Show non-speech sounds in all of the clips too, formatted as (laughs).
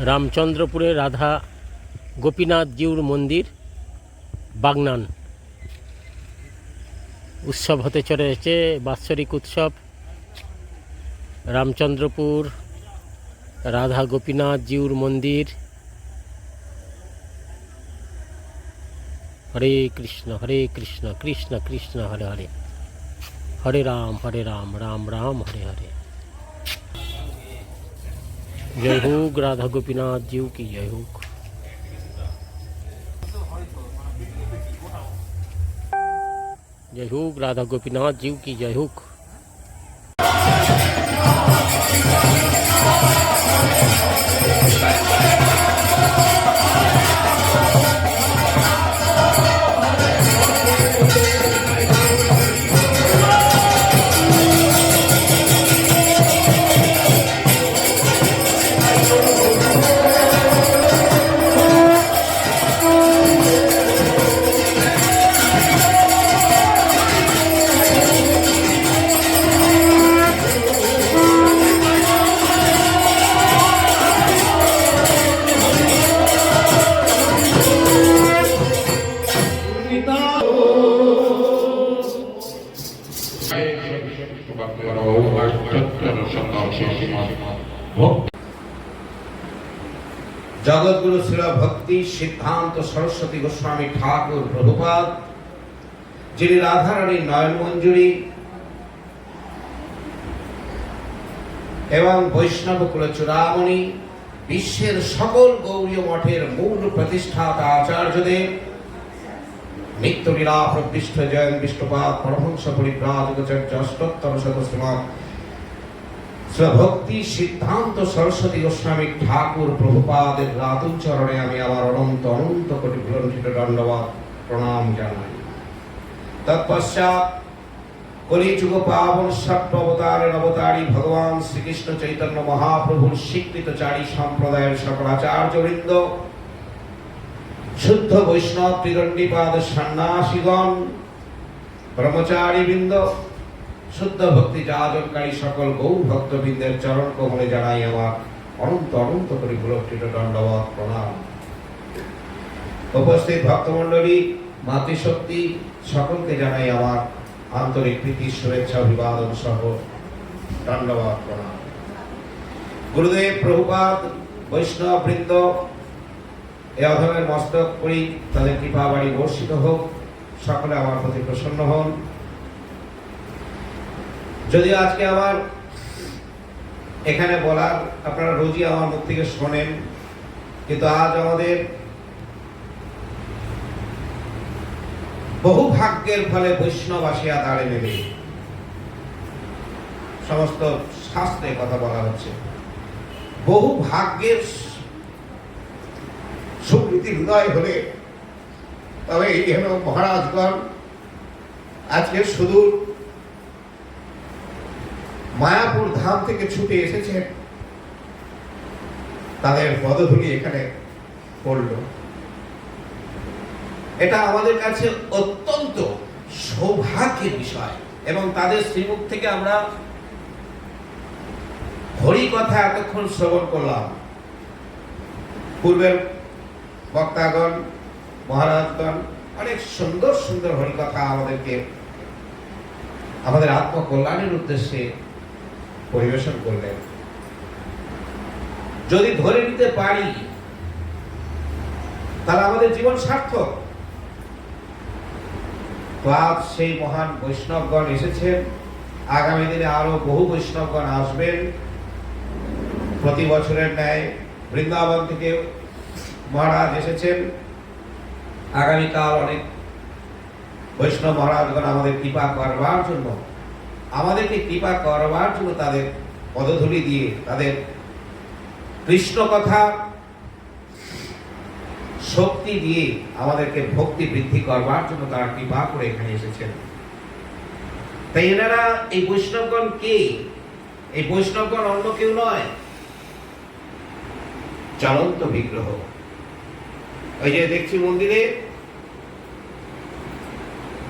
রামচন্দ্রপুরে রাধা গোপীনাথ জিউর মন্দির, বাগনান। উৎসব হতে চলেছে, বাৎসরিক উৎসব। রামচন্দ্রপুর রাধা গোপীনাথ জিউর মন্দির। হরে কৃষ্ণ হরে কৃষ্ণ কৃষ্ণ কৃষ্ণ, হরে হরে। হরে রাম হরে রাম রাম রাম, হরে হরে। जय हो राधा गोपीनाथ जीव की जय हो। जय हो राधा गोपीनाथ जीव की जय हो। জগৎগুরু শিল ভক্তি সিদ্ধান্ত সরস্বতী গোস্বামী ঠাকুর প্রভুপাদ, যিনি রাধারানীর নয়ন মঞ্জুরি এবং বৈষ্ণব কুল চূড়ামণি বিশ্বের সকল গৌরীয় মঠের মূল প্রতিষ্ঠাতা আচার্যদেব, নিত্যলীলা প্রবিষ্ট জয়ন বিষ্ণুপাদ পরমহংস পরিব্রাজকাচার্য অষ্টোত্তর শ্রীমৎ ভক্তি সিদ্ধান্ত সরস্বতী গোস্বামী ঠাকুর প্রভুপাদের রাতুল চরণে আমি আবার অনন্ত অনন্ত কোটি গ্রন্থিত দণ্ডবাদ প্রণাম জানাই। তৎপশ্চাৎ কলিযুগ পাবন সত্য অবতারের অবতারী ভগবান শ্রীকৃষ্ণ চৈতন্য মহাপ্রভুর স্বীকৃতচারী সম্প্রদায়ের সকল আচার্যবৃন্দ, শুদ্ধ বৈষ্ণব ত্রিদণ্ডীপাদ সন্ন্যাসীগণ ব্রহ্মচারী বৃন্দ শুদ্ধ ভক্তি যাজনকারী সকল গৌ ভক্তবৃন্দের চরণ কমলে জানাই আমার অনন্ত অনন্ত করে পুরস্কৃত দণ্ডবত প্রণাম। উপস্থিত ভক্তমণ্ডলী, মাতৃশক্তি, সকলকে জানাই আমার আন্তরিক প্রীতি, শুভেচ্ছা, অভিবাদন সহ দণ্ডবত প্রণাম। গুরুদেব প্রভুপাদ, বৈষ্ণব বৃন্দ, এ অধমের মস্তক করি তাদের কৃপা বাড়ি বর্ষিত হোক। সকলে আমার প্রতি প্রসন্ন হন। যদি আজকে আমার এখানে বলার, আপনারা রোজই আমার মুখ থেকে শোনেন, কিন্তু আজ আমাদের বহু ভাগ্যের ফলে বৈষ্ণব আসিয়া দাঁড়ে নেবে সমস্ত শাস্ত্রে কথা বলা হচ্ছে। বহু ভাগ্যের সুকৃতি হৃদয় হলে তবে এই হেন মহারাজগণ আজকে সুদূর মায়াপুর ধাম থেকে ছুটে এসেছে। তাদের পদধূলি এখানে পড়ল। এটা আমাদের কাছে অত্যন্ত সৌভাগ্যের বিষয় এবং তাদের শ্রীমুখ থেকে আমরা হরি কথা এতক্ষণ শ্রবণ করলাম। পূর্বের বক্তাগণ, মহারাজগণ, অনেক সুন্দর সুন্দর হরিকথা আমাদেরকে, আমাদের আত্মকল্যাণের উদ্দেশ্যে পরিবেশন করলেন। যদি ধরে নিতে পারি, তাহলে আমাদের জীবন সার্থক। আজ সেই মহান বৈষ্ণবগণ এসেছেন, আগামী দিনে আরও বহু বৈষ্ণবগণ আসবেন। প্রতি বছরের ন্যায় বৃন্দাবন থেকে মহারাজ এসেছেন। আগামীকাল অনেক বৈষ্ণব মহারাজগণ আমাদের কৃপা করবার জন্য আমাদেরকে কৃপা করবার জন্য তাদের পদধূলি দিয়ে তাদের কৃষ্ণ কথা শক্তি দিয়ে আমাদেরকে ভক্তি বৃদ্ধি করবার জন্য তারা কৃপা করে এখানে এসেছেন। তাই এনারা এই বৈষ্ণবগণ কে? এই বৈষ্ণবগণ অন্য কেউ নয়। চলন্ত বিগ্রহ। ওই যে দেখছি মন্দিরে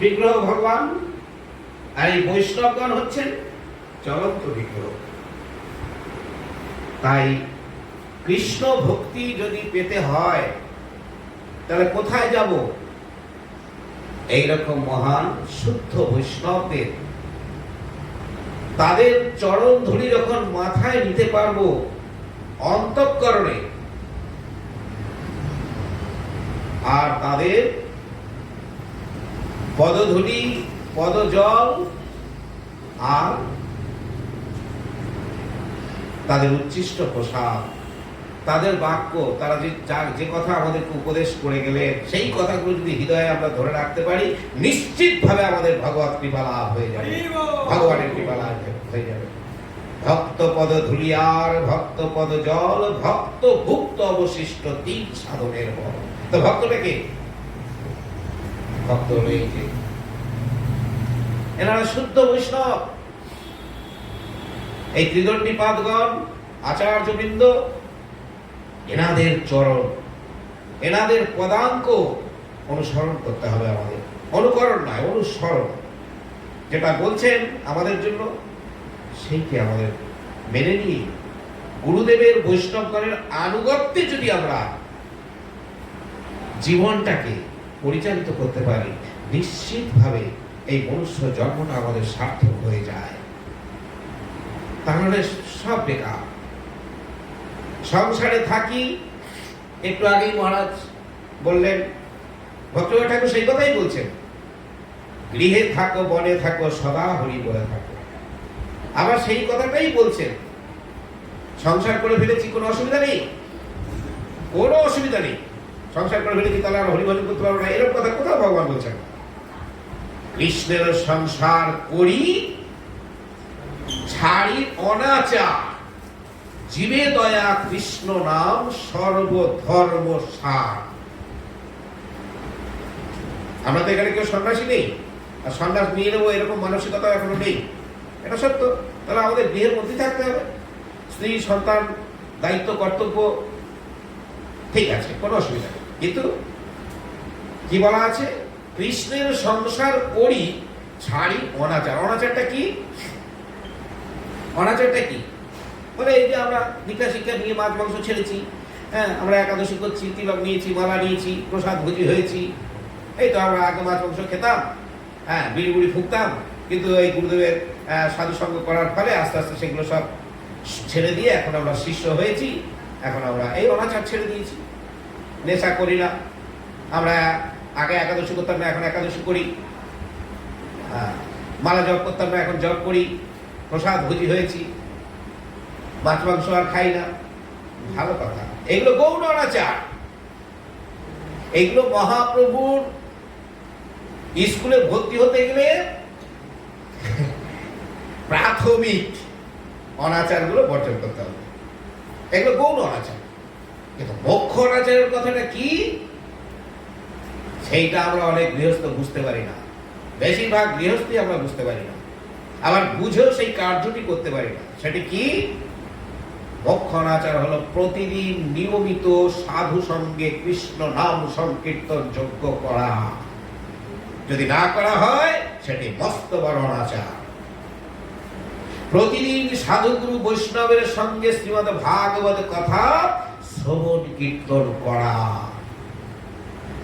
বিগ্রহ ভগবান। আর এই বৈষ্ণবগণ হচ্ছেন চলন্ত বিগ্রহ। তাই কৃষ্ণ ভক্তি যদি পেতে হয়, তাহলে কোথায় যাব? এইরকম মহান শুদ্ধ বৈষ্ণবদের। তাদের চরণ ধরি যখন মাথায় নিতে পারব, অন্তঃকরণে। আর তাদের পদধূলি পদজল আর তাদের উচ্ছিষ্ট পোশাক তাদের বাক্য তারা যে যা- যে কথা আমাদেরকে উপদেশ করে গেলেন সেই কথাগুলো যদি হৃদয়ে আমরা ধরে রাখতে পারি নিশ্চিতভাবে আমাদের ভগবত কৃপা লাভ হয়ে যাবে। ভগবানের কৃপা লাভ হয়ে যাবে। ভক্ত পদ ধুলিয়ার ভক্ত পদ জল ভক্ত ভুক্ত অবশিষ্ট তিন সাধনের বল তো ভক্তটা কে? ভক্ত হলো এই এনারা শুদ্ধ বৈষ্ণব। এই ত্রিদণ্ডী পাদগণ, আচার্যবৃন্দ, এনাদের চরণ, এনাদের পদাঙ্ক অনুসরণ করতে হবে আমাদের। অনুকরণ নয়, অনুসরণ। যেটা বলছেন আমাদের জন্য সেইকে আমাদের মেনে নিয়ে গুরুদেবের বৈষ্ণবগণের আনুগত্যে যদি আমরা জীবনটাকে পরিচালিত করতে পারি, নিশ্চিতভাবে এই মনুষ্য জন্মটা আমাদের সার্থক হয়ে যায়। তাহলে সব বেকার। সংসারে থাকি, একটু আগেই মহারাজ বললেন ভক্তবাবু ঠাকুর সেই কথাই বলছেন, গৃহে থাকো, বনে থাকো, সদা হরি বলে থাকো। আবার সেই কথাটাই বলছেন, সংসার করে ফেলেছি, কোনো অসুবিধা নেই? কোনো অসুবিধা নেই। সংসার করে ফেলেছি, তাহলে আর হরিভজন করতে পারব না। এরকম কথা কোথাও ভগবান বলছেন না। কৃষ্ণের সংসার করি, ছাড়ি অনাচার। জীবে দয়া কৃষ্ণ নাম সর্বধর্ম সার। আমরা তো এখানে কেউ সন্ন্যাসী নেই, আর সন্ন্যাস নিয়ে নেব এরকম মানসিকতা এখনও নেই। এটা সত্য, তাহলে আমাদের গৃহের মধ্যে থাকতে হবে। স্ত্রী, সন্তান, দায়িত্ব, কর্তব্য, ঠিক আছে, কোনো অসুবিধা নেই। কিন্তু কি বলা আছে? কৃষ্ণের সংসার করি ছাড়ি অনাচার। অনাচারটা কি? অনাচারটা কি? বলে এই যে আমরা দীক্ষা শিক্ষা নিয়ে মাছ মাংস ছেড়েছি হ্যাঁ আমরা একাদশী করছি তিলক নিয়েছি মালা নিয়েছি প্রসাদ ভোজি হয়েছি। এই তো আমরা আগে মাছ মাংস খেতাম হ্যাঁ বিড়ি বুড়ি ফুঁকতাম কিন্তু এই গুরুদেবের আহ, সাধু সঙ্গ করার ফলে আস্তে আস্তে সেগুলো সব ছেড়ে দিয়ে এখন আমরা শিষ্য হয়েছি এখন আমরা এই অনাচার ছেড়ে দিয়েছি। নেশা করি না। আমরা আগে একাদশী করতাম না এখন একাদশী করি। হ্যাঁ, মালা জপ করতাম না এখন জপ করি। প্রসাদ ভোজি হয়েছি। মাছ মাংস আর খাই না। ভালো কথা। এগুলো গৌণ অনাচার। এগুলো মহাপ্রভুর স্কুলে ভর্তি হতে গেলে (laughs) প্রাথমিক অনাচারগুলো বর্জন করতে হবে। এগুলো গৌণ অনাচার। কিন্তু মুখ্য অনাচারের কথাটা কি? সেইটা আমরা অনেক গৃহস্থ বুঝতে পারি না। বেশিরভাগ গৃহস্থই আমরা বুঝতে পারি না। আবার বুঝেও সেই কার্যটি করতে পারি না। সেটি কি? মুখ্য অনাচার হলো প্রতিদিন নিয়মিত সাধু সঙ্গে কৃষ্ণ নাম সংকীর্তন যোগ্য করা। যদি না করা হয়, সেটি মস্ত বড় অনাচার প্রতিদিন সাধুগুরু বৈষ্ণবের সঙ্গে শ্রীমদ ভাগবত কথা শ্রবণ কীর্তন করা।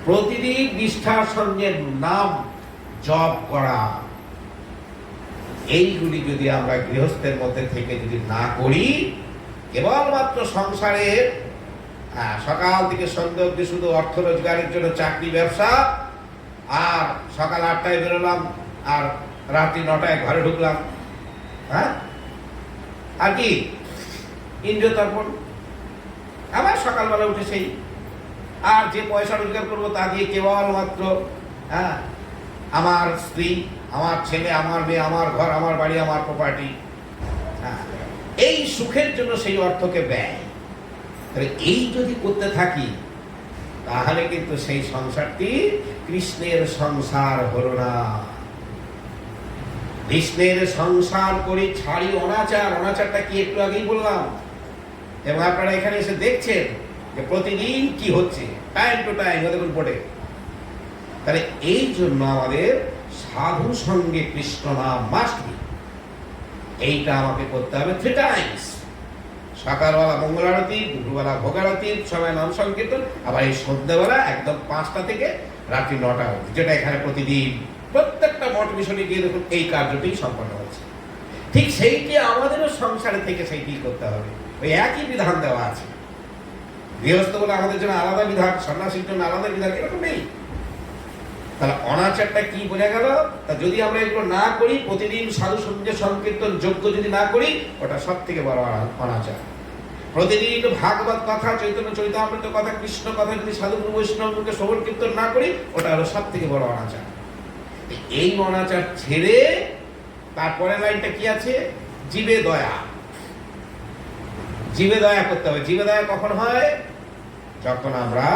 প্রতিদিন নিষ্ঠার সঙ্গে নাম জপ করা। এইগুলি যদি আমরা গৃহস্থের মধ্যে থেকে যদি না করি, কেবলমাত্র সংসারের সকাল থেকে সন্ধ্যা অব্দি শুধু অর্থ রোজগারের জন্য চাকরি, ব্যবসা, আর সকাল আটটায় বেরোলাম, আর রাত্রি নটায় ঘরে ঢুকলাম হ্যাঁ? আর কি? ইন্দ্রিয় তর্পণ আবার সকালবেলা উঠে সেই আর যে পয়সা রোজগার করব তা দিয়ে কেবলমাত্র হ্যাঁ? আমার স্ত্রী, আমার ছেলে, আমার মেয়ে, আমার ঘর, আমার বাড়ি, আমার প্রপার্টি এই সুখের জন্য সেই অর্থকে ব্যয়। তাহলে এই যদি করতে থাকি, তাহলে কিন্তু সেই সংসারটি কৃষ্ণের সংসার হলো না। কৃষ্ণের সংসার করি ছাড়ি অনাচার, অনাচারটা কি একটু আগেই বললাম? এবং আপনারা এখানে এসে দেখছেন যে প্রতিদিন কি হচ্ছে? টাইম টু টাইম দেখুন পড়ে তাহলে এই জন্য আমাদের সাধু সঙ্গে কৃষ্ণ নাম মাস্ট এইটা আমাকে করতে হবে থ্রি টাইমস সকালবেলা মঙ্গল আরতি, দুপুরবেলা ভোগ আরতি সময় নাম সংকীর্তন, আবার এই সন্ধ্যাবেলা একদম পাঁচটা থেকে রাত্রি নটা অবধি, যেটা এখানে প্রতিদিন প্রত্যেকটা মঠ মিশনে গিয়ে দেখুন এই কার্যটি সম্পন্ন হচ্ছে। ঠিক সেইটি আমাদেরও সংসারে থেকে সেইটি করতে হবে। ওই একই বিধান দেওয়া আছে। গৃহস্থ বলে আমাদের জন্য আলাদা বিধান, সন্ন্যাসীর জন্য আলাদা বিধান, এরকম নেই। তাহলে অনাচারটা কি বোঝা গেল? তা যদি আমরা এগুলো না করি, প্রতিদিন সাধু সঞ্জ সংকীর্তন যোগ্য যদি না করি, ওটা সব থেকে বড় অনা- অনাচার। প্রতিদিন ভাগবত কথা, চৈতন্য চৈতামৃত কথা, কৃষ্ণ কথা যদি সাধু বৈষ্ণবকে শ্রবণ কীর্তন না করি, ওটা হলো সব থেকে বড় অনাচার। এই অনাচার ছেড়ে তারপরে লাইনটা কি আছে? জীবে দয়া। জীবে দয়া করতে হবে। জীবে দয়া কখন হয়? যখন আমরা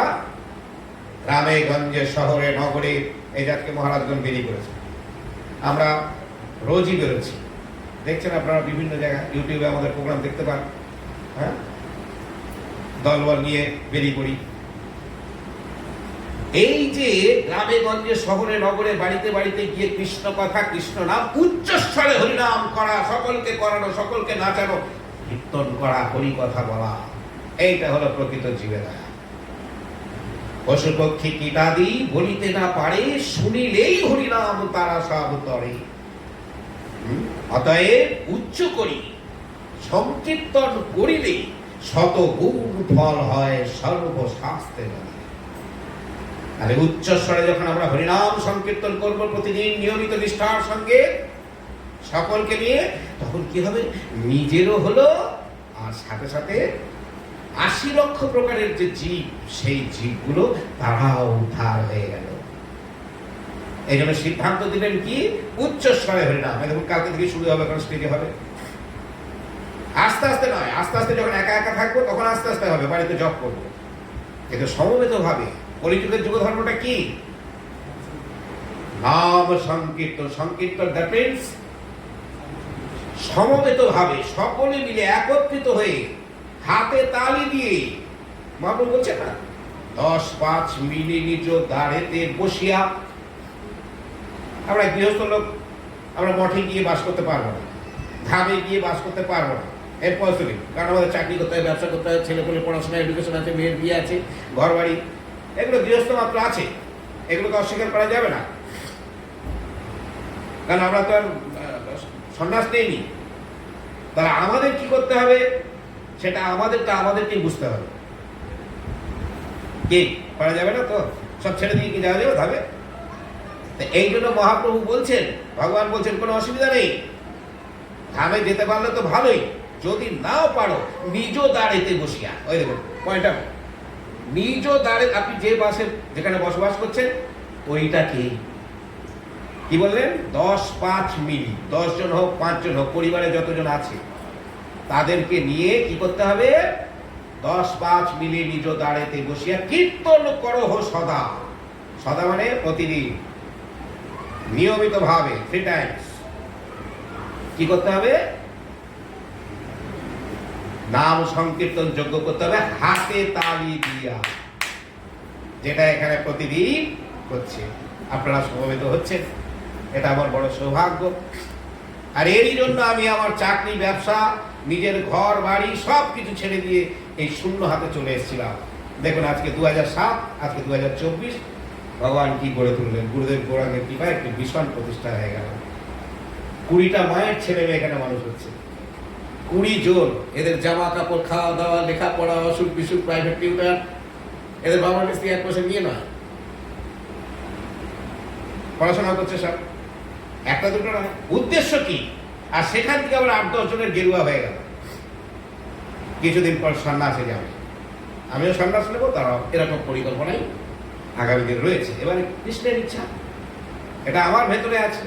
গ্রামে গঞ্জে শহরে, নগরে এই জাতকে মহারাজগণ বেরিয়ে করেছে, আমরা রোজই বেরোচ্ছি। দেখছেন আপনারা বিভিন্ন জায়গায় ইউটিউবে আমাদের প্রোগ্রাম দেখতে পান হ্যাঁ? দলবল নিয়ে বেরিয়ে পড়ি। এই যে গ্রামে গঞ্জে শহরে, নগরে, বাড়িতে বাড়িতে গিয়ে কৃষ্ণ কথা, কৃষ্ণ নাম, উচ্চস্বরে হরিনাম করা, সকলকে করানো, সকলকে নাচানো, কীর্তন করা, হরি কথা বলা, এইটা হলো প্রকৃত জীবেদা পশু পক্ষী কীটাদি বলিতে না পারে, শুনিলেই হরিনাম তারা সব তরে। অতএব উচ্চ করি, সংকীর্তন করিলে শত গুণ ফল হয় সর্বশাস্ত্রে তাহলে উচ্চস্বরে যখন আমরা হরিনাম সংকীর্তন করব প্রতিদিন নিয়মিত নিষ্ঠার সঙ্গে সকলকে নিয়ে, তখন কি হবে? নিজেরও হলো, আর সাথে সাথে আশি লক্ষ প্রকারের যে জীব, সেই জীবগুলো তারাও উদ্ধার হয়ে গেল। এই জন্য সিদ্ধান্ত দিলেন কি? উচ্চস্বরে হরিনাম এই দেখুন কালকে থেকে শুরু হবে, এখন স্টেজে হবে। আস্তে আস্তে নয়, আস্তে আস্তে যখন একা একা থাকব, তখন আস্তে আস্তে হবে, বাড়িতে জব করব। কিন্তু সমবেত ভাবে কলিযুগের যুগ ধর্মটা কি? নাম সংকীর্তন। সংকীর্তন দ্যাট মিনস সমবেত ভাবে সকলে মিলে একত্রিত হয়ে হাতে তালি দিয়ে বাবু বলছে না দশ পাঁচ মিলি নিজ দাঁড়েতে বসিয়া আমরা গৃহস্থ লোক, আমরা মঠে গিয়ে বাস করতে পারব না, ধামে গিয়ে বাস করতে পারব না। এর পরিস্থিতি কারণ আমাদের চাকরি করতে হয়, ব্যবসা করতে হয়, ছেলে পেলে পড়াশোনা এডুকেশন আছে, মেয়ের বিয়ে আছে ঘর বাড়ি এগুলো গৃহস্থ মাত্র আছে। এগুলোকে অস্বীকার করা যাবে না। কারণ আমরা তো আর সন্ন্যাস নেইনি তাহলে আমাদের কি করতে হবে? সেটা আমাদেরটা আমাদেরকেই বুঝতে হবে। কি, করা যাবে না তো? সব ছেড়ে দিয়ে কি যাওয়া যাবে। ধাবে এই জন্য মহাপ্রভু বলছেন, ভগবান বলছেন, কোনো অসুবিধা নেই। ধামে যেতে পারলে তো ভালোই। যদি নাও পারো, নিজ দাঁড়েতে বসিয়া। ওই দেখুন পয়েন্টটা নিজ দাঁড়ে আপনি যে বাসে যেখানে বসবাস করছেন ওইটা কি কি বললেন? দশ পাঁচ মিলি দশ জন হোক পাঁচজন হোক, পরিবারে যতজন আছে তাদেরকে নিয়ে কি করতে হবে? দশ পাঁচ মিলি নিজ দাঁড়েতে বসিয়া কীর্তন করো হো সদা। সদা মানে প্রতিদিন। নিয়মিত ভাবে থ্রি টাইমস কি করতে হবে? নাম সংকীর্তন যোগ্য করতে হবে, হাতে তালি দিয়া। যেটা এখানে প্রতিদিন হচ্ছে। আপনারা সমবেত হচ্ছেন। এটা আমার বড় সৌভাগ্য। আর এরই জন্য আমি আমার চাকরি, ব্যবসা নিজের ঘর, বাড়ি সব কিছু ছেড়ে দিয়ে এই শূন্য হাতে চলে এসেছিলাম। দেখুন, আজকে দু সাত, আজকে দু ভগবান কি গড়ে তুললেন? গুরুদেব গৌরাঙ্গের কৃপায় একটি ভীষণ প্রতিষ্ঠা হয়ে গেল। কুড়িটা মায়ের ছেলে মেয়ে এখানে মানুষ হচ্ছে। কুড়ি জন। এদের জামা কাপড় খাওয়া দাওয়া লেখাপড়া, অসুখ বিসুখ প্রাইভেট টিউটার এদের বাবার কাছ থেকে এক পয়সা নিয়ে নয়। পড়াশোনা করছে সব। একটা দুটো নয়। উদ্দেশ্য কি? আর সেখান থেকে আবার আট, দশ জনের গেরুয়া হয়ে গেল। কিছুদিন পর সন্ন্যাসে যাবে। আমিও সন্ন্যাস নেব, তারাও এরকম পরিকল্পনাই আগামী দিন রয়েছে। এবারে কৃষ্ণের ইচ্ছা, এটা আমার ভেতরে আছে।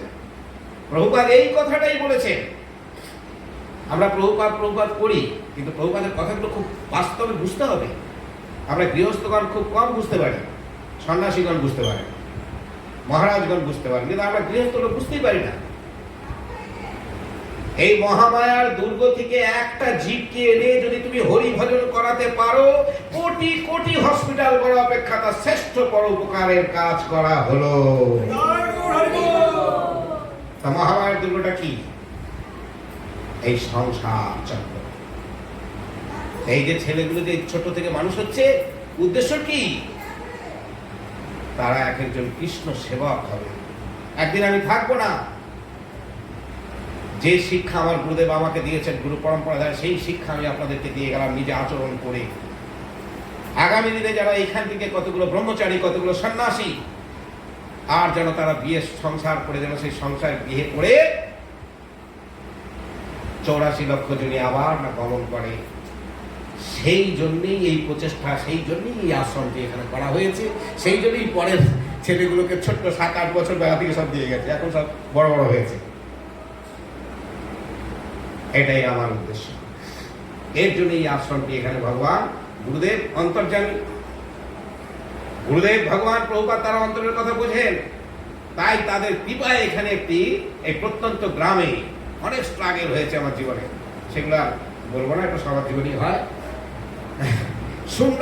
প্রভুপাদ এই কথাটাই বলেছেন। আমরা প্রভুপাত প্রভুপাত করি, কিন্তু প্রভুপাদের কথাগুলো খুব বাস্তবে বুঝতে হবে। আমরা গৃহস্থগণ খুব কম বুঝতে পারি, সন্ন্যাসীগণ বুঝতে পারে মহারাজগণ বুঝতে পারেন কিন্তু আমরা গৃহস্থ লোক বুঝতেই পারি না। এই মহামায়ার দুর্গ থেকে একটা জীবকে এনে যদি তুমি হরি ভজন করাতে পারো, কোটি কোটি হসপিটাল করা অপেক্ষা তার শ্রেষ্ঠ পরোপকারের কাজ করা হলো। মহামায়ার দুর্গটা কি? এই সংসার চক্র। এই যে ছেলেগুলো যে ছোট থেকে মানুষ হচ্ছে, উদ্দেশ্য কি? তারা এক একজন কৃষ্ণ সেবক হবে। একদিন আমি থাকব না যে শিক্ষা আমার গুরুদেব আমাকে দিয়েছেন, গুরু পরম্পরা দ্বারা সেই শিক্ষা আমি আপনাদেরকে দিয়ে গেলাম, নিজে আচরণ করে। আগামী দিনে যারা এখান থেকে কতগুলো ব্রহ্মচারী, কতগুলো সন্ন্যাসী, আর যেন তারা বিয়ে সংসার করে যেন সেই সংসার বিয়ে করে চৌরাশি লক্ষ জনে আবার না গমন করে। সেই জন্যই এই প্রচেষ্টা, সেই জন্যই এই আশ্রমটি এখানে করা হয়েছে, সেই জন্যই পরের ছেলেগুলোকে ছোট্ট সাত আট বছর বেলা থেকে সব দিয়ে গেছে, এখন সব বড় বড় হয়েছে। এটাই আমার উদ্দেশ্য। এর জন্য এই আশ্রমটি এখানে ভগবান গুরুদেব অন্তর্জামী গুরুদেব ভগবান প্রভুপাত তারা অন্তরের কথা বোঝেন। তাই তাদের কৃপায় এখানে একটি, এই প্রত্যন্ত গ্রামে অনেক স্ট্রাগেল হয়েছে আমার জীবনে। সেগুলো বলব না, এটা সবার জীবনই হয়। শূন্য